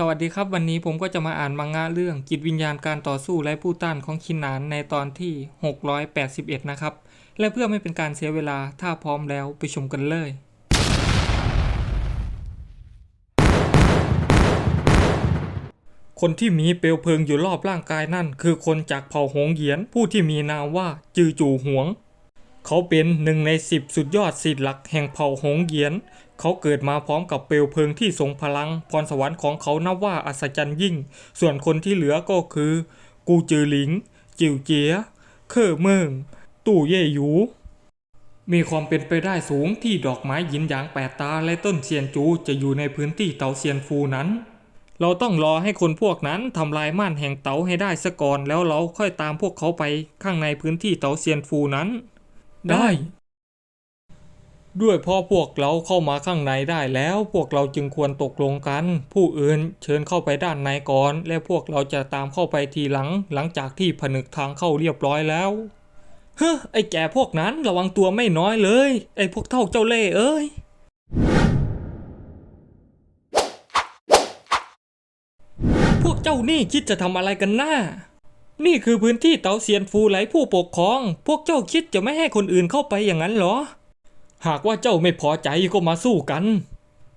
สวัสดีครับวันนี้ผมก็จะมาอ่านมังงะเรื่องจิตวิญญาณการต่อสู้และผู้ต้านของคินนานในตอนที่ 681 นะครับ และเพื่อไม่เป็นการเสียเวลาถ้าพร้อมแล้วไปชมกันเลย คนที่มีเปลวเพลิงอยู่รอบร่างกายนั่น คือคนจากเผ่าหงเหยียนผู้ที่มีนามว่าจือจูหวง เขาเป็นหนึ่งในสิบสุดยอดสิทธิ์หลักแห่งเผ่าหงเหยียน เขาเกิดมาพร้อมกับเปลวเพลิงที่ทรงพลัง พรสวรรค์ของเขานับว่าอัศจรรย์ยิ่ง ส่วนคนที่เหลือก็คือ กูจือหลิง จิวเจีย เคอเมิง ตู่เย่หยู มีความเป็นไปได้สูงที่ดอกไม้หยินหยางแปดตาและต้นเซียนจูจะอยู่ในพื้นที่เตาเซียนฟูนั้น เราต้องรอให้คนพวกนั้นทำลายม่านแห่งเตาให้ได้ซะก่อนแล้วเราค่อยตามพวกเขาไปข้างในพื้นที่เตาเซียนฟูนั้น ได้ ด้วยเพราะพวกเราเข้ามาข้างในได้แล้วพวกเราจึงควรตกลงกัน ผู้อื่นเชิญเข้าไปด้านในก่อน และพวกเราจะตามเข้าไปทีหลัง หลังจากที่ผนึกทางเข้าเรียบร้อยแล้วเฮ้อไอ้แก่พวกนั้นระวังตัวไม่น้อยเลย ไอ้พวกเท่าเจ้าเล่เอ้ยพวกเจ้านี่คิดจะทำอะไรกันหน้า นี่คือพื้นที่เตาเซียนฟูไหลผู้ปกครอง พวกเจ้าคิดจะไม่ให้คนอื่นเข้าไปอย่างนั้นเหรอ หากว่าเจ้าไม่พอใจก็มาสู้กัน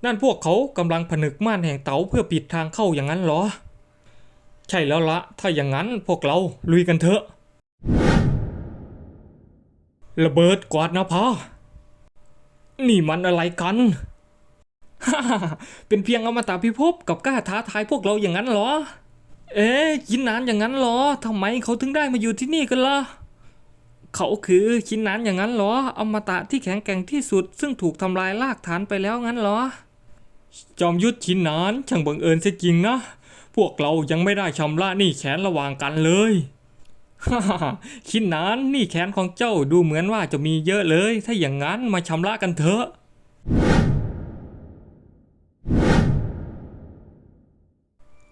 นั่นพวกเขากำลังผนึกม่านแห่งเต๋าเพื่อปิดทางเข้าอย่างนั้นเหรอ ใช่แล้วละ ถ้าอย่างนั้นพวกเราลุยกันเถอะ ระเบิดกวาดนภานี่มันอะไรกัน เป็นเพียงอมตะพิภพกับกล้าท้าทายพวกเราอย่างนั้นเหรอ เอ๊ะคินนานอย่างนั้นเหรอทำไมเขาถึงได้มาอยู่ที่นี่กันล่ะ เขาคือชิ้นนั้นอย่างนั้นเหรอ อมตะที่แข็งแกร่งที่สุด ซึ่งถูกทำลายลากฐานไปแล้วงั้นเหรอ จอมยุทธชิ้นนั้นช่างบังเอิญเสียจริงนะ พวกเรายังไม่ได้ชำระหนี้แขนระหว่างกันเลยฮ่าคินนานหนี้แขนของเจ้าดูเหมือนว่าจะมีเยอะเลย ถ้าอย่างนั้นมาชำระกันเถอะ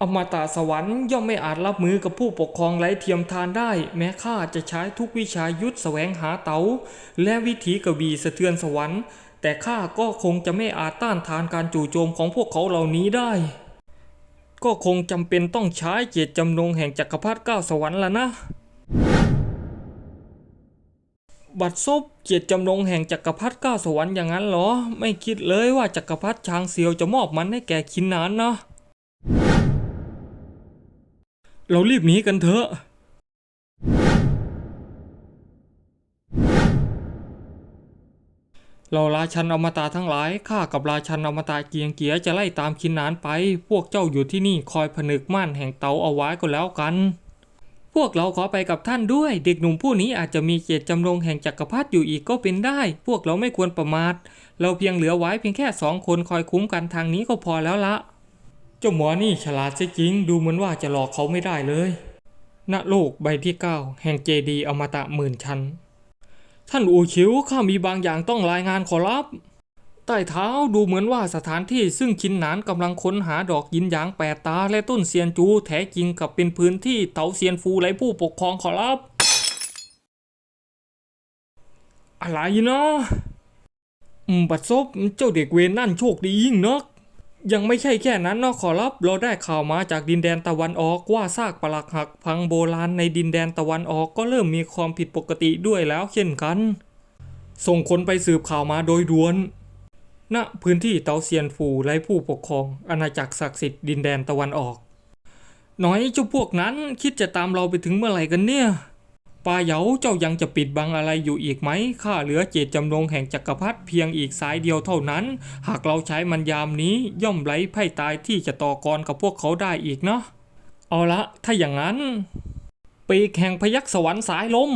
อมตะสวรรค์ย่อมไม่อาจรับมือกับผู้ปกครองไร้เทียมทานได้ แม้ข้าจะใช้ทุกวิชายุทธแสวงหาเตาและวิถีกระบีสะเทือนสวรรค์ แต่ข้าก็คงจะไม่อาจต้านทานการจู่โจมของพวกเขาเหล่านี้ได้ ก็คงจำเป็นต้องใช้เจตจำนงแห่งจักรพรรดิเก้าสวรรค์ละนะ บัดซบเจตจำนงแห่งจักรพรรดิเก้าสวรรค์อย่างนั้นเหรอ ไม่คิดเลยว่าจักรพรรดิช้างเซียวจะมอบมันให้แก่คินนานนะ เรารีบหนีกันเถอะเราราชันอมตะทั้งหลายข้ากับราชันอมตะเกียงเกียจะไล่ตามคินนานไป พวกเจ้าอยู่ที่นี่คอยผนึกม่านแห่งเตาเอาไว้ก็แล้วกัน พวกเราขอไปกับท่านด้วย เด็กหนุ่มผู้นี้อาจจะมีเจตจำนงแห่งจักรพรรดิอยู่อีกก็เป็นได้ พวกเราไม่ควรประมาท เราเพียงเหลือไว้เพียงแค่สองคนคอยคุ้มกันทางนี้ก็พอแล้วละ เจ้าหมอนี่ฉลาดเสียจริง ดูเหมือนว่าจะหลอกเขาไม่ได้เลยณโลกใบที่ 9 แห่งเจดีอมตะหมื่นชั้น ท่านอูคิวข้ามีบางอย่างต้องรายงานขอรับ ใต้เท้าดูเหมือนว่าสถานที่ซึ่งคินหนานกำลังค้นหาดอกยินหยางแปดตาและต้นเซียนจูแท้จริงกับเป็นพื้นที่เตาเซียนฟูไรผู้ปกครองขอรับ อะไรเนาะอืมบัดซบเจ้าเด็กเวนนั่นโชคดียิ่งนัก ยังไม่ใช่แค่นั้นนะขอรับเราได้ข่าวมาจากดินแดนตะวันออกว่าซากปลักหักพังโบราณในดินแดนตะวันออกก็เริ่มมีความผิดปกติด้วยแล้วเช่นกัน ส่งคนไปสืบข่าวมาโดยด่วนณพื้นที่เตาเซียนฟูไร้ผู้ปกครอง อาณาจักรศักดิ์สิทธิ์ดินแดนตะวันออก น้อยเจ้าพวกนั้นคิดจะตามเราไปถึงเมื่อไหร่กันเนี่ย ปาเหยาเจ้ายังจะปิดบังอะไรอยู่อีกไหมข้าเหลือเจตจำนงแห่งจักรพรรดิเพียงอีกสายเดียวเท่านั้น หากเราใช้มันยามนี้ย่อมไร้ไพ่ตายที่จะต่อกรกับพวกเขาได้อีกเนาะเอาละถ้าอย่างนั้นปีกแห่งพยักสวรรค์สายลม